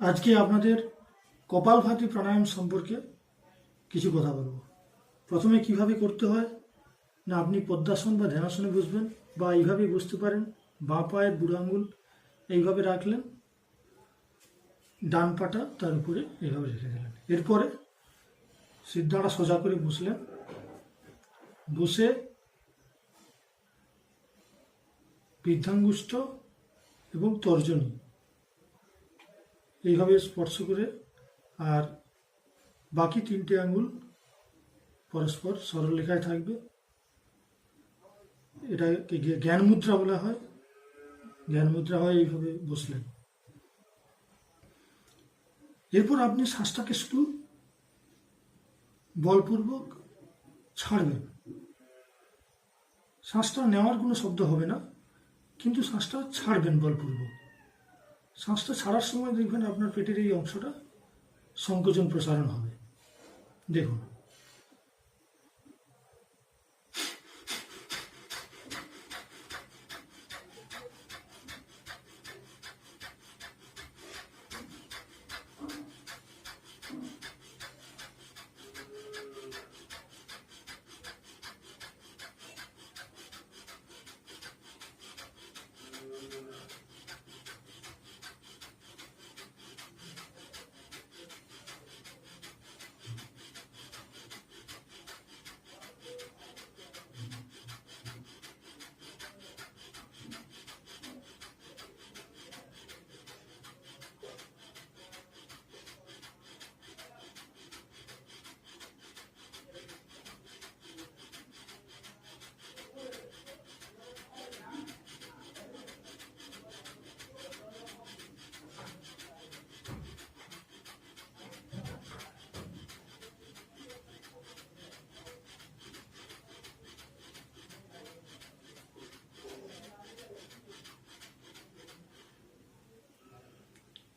আজকে আপনাদের কপালভাতি প্রাণায়াম সম্পর্কে কিছু কথা বলব। প্রথমে কীভাবে করতে হয়, না আপনি পদ্মাসন বা ধ্যানাসনে বসবেন, বা এইভাবে বুঝতে পারেন, বাঁ পায়ের বুড়ো আঙ্গুল এইভাবে রাখলেন, ডান পাটা তার উপরে এইভাবে রেখে দিলেন। এরপরে সিদ্ধাটা সোজা করে বসলেন। বসে বৃদ্ধাঙ্গুষ্ঠ এবং তর্জনী এইভাবে স্পর্শ করে আর বাকি তিনটে আঙ্গুল পরস্পর সরলরেখায় থাকবে। এটাকে জ্ঞা- জ্ঞান মুদ্রা বলা হয়। জ্ঞান মুদ্রা হয় এইভাবে বসলেন। এরপর আপনি শ্বাসটাকে শুধু বলপূর্বক ছাড়বেন। শ্বাসটা নেওয়ার কোনো শব্দ হবে না, কিন্তু শ্বাসটা ছাড়বেন বলপূর্বক। শ্বাসটা ছাড়ার সময় দেখবেন আপনার পেটের এই অংশটা সংকোচন প্রসারণ হবে। দেখুন।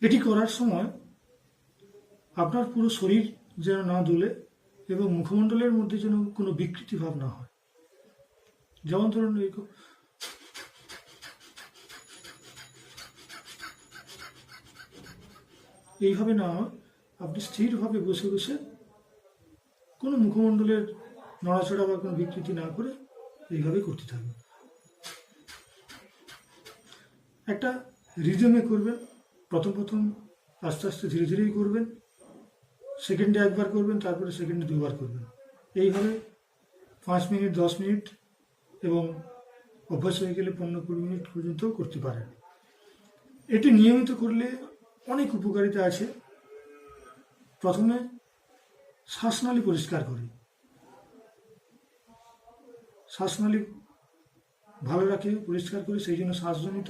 এটি করার সময় আপনার পুরো শরীর যেন না দুলে এবং মুখমণ্ডলের মধ্যে যেন কোনো বিকৃতি ভাব না হয়। যেমন ধরুন এই এইভাবে না আপনি স্থিরভাবে বসে বসে কোনো মুখমণ্ডলের নড়াচড়া বা কোনো বিকৃতি না করে এইভাবে করতে থাকবেন একটা রিজমে করবেন। প্রথম প্রথম আস্তে আস্তে ধীরে ধীরেই করবেন। সেকেন্ডে একবার করবেন, তারপরে সেকেন্ডে দুবার করবেন। এইভাবে পাঁচ মিনিট, দশ মিনিট এবং অভ্যাস হয়ে গেলে পনেরো কুড়ি মিনিট পর্যন্ত করতে পারেন। এটি নিয়মিত করলে অনেক উপকারিতা আছে। প্রথমে শ্বাসনালী পরিষ্কার করি। শ্বাসনালী ভালো রাখে, পরিষ্কার করে, সেই জন্য শ্বাসজনিত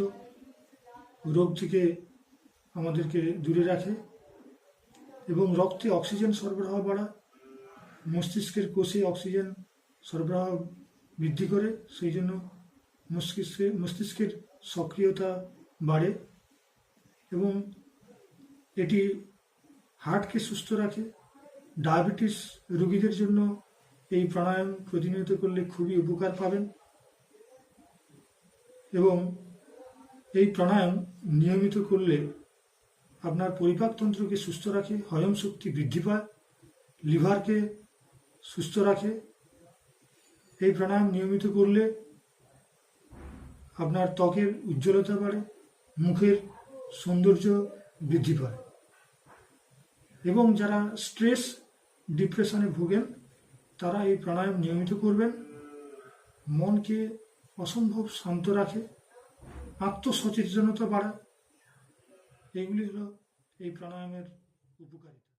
রোগ থেকে আমাদেরকে দূরে রাখে এবং রক্তে অক্সিজেন সরবরাহ বাড়ায়। মস্তিষ্কের কোষে অক্সিজেন সরবরাহ বৃদ্ধি করে সেই জন্য মস্তিষ্কে, মস্তিষ্কের সক্রিয়তা বাড়ে এবং এটি হার্টকে সুস্থ রাখে। ডায়াবেটিস রোগীদের জন্য এই প্রাণায়াম প্রতিনিয়ত করলে খুবই উপকার পাবেন এবং এই প্রাণায়াম নিয়মিত করলে আপনার পরিপাকতন্ত্রকে সুস্থ রাখে, হজম শক্তি বৃদ্ধি পায়, লিভারকে সুস্থ রাখে। এই প্রাণায়াম নিয়মিত করলে আপনার ত্বকের উজ্জ্বলতা বাড়ে, মুখের সৌন্দর্য বৃদ্ধি পায়। এবং যারা স্ট্রেস, ডিপ্রেশনে ভোগেন, তারা এই প্রাণায়াম নিয়মিত করবেন। মনকে অসম্ভব শান্ত রাখে, আত্মসচেতনতা বাড়ায় এইগুলি হলো এই প্রাণায়ামের উপকারিতা।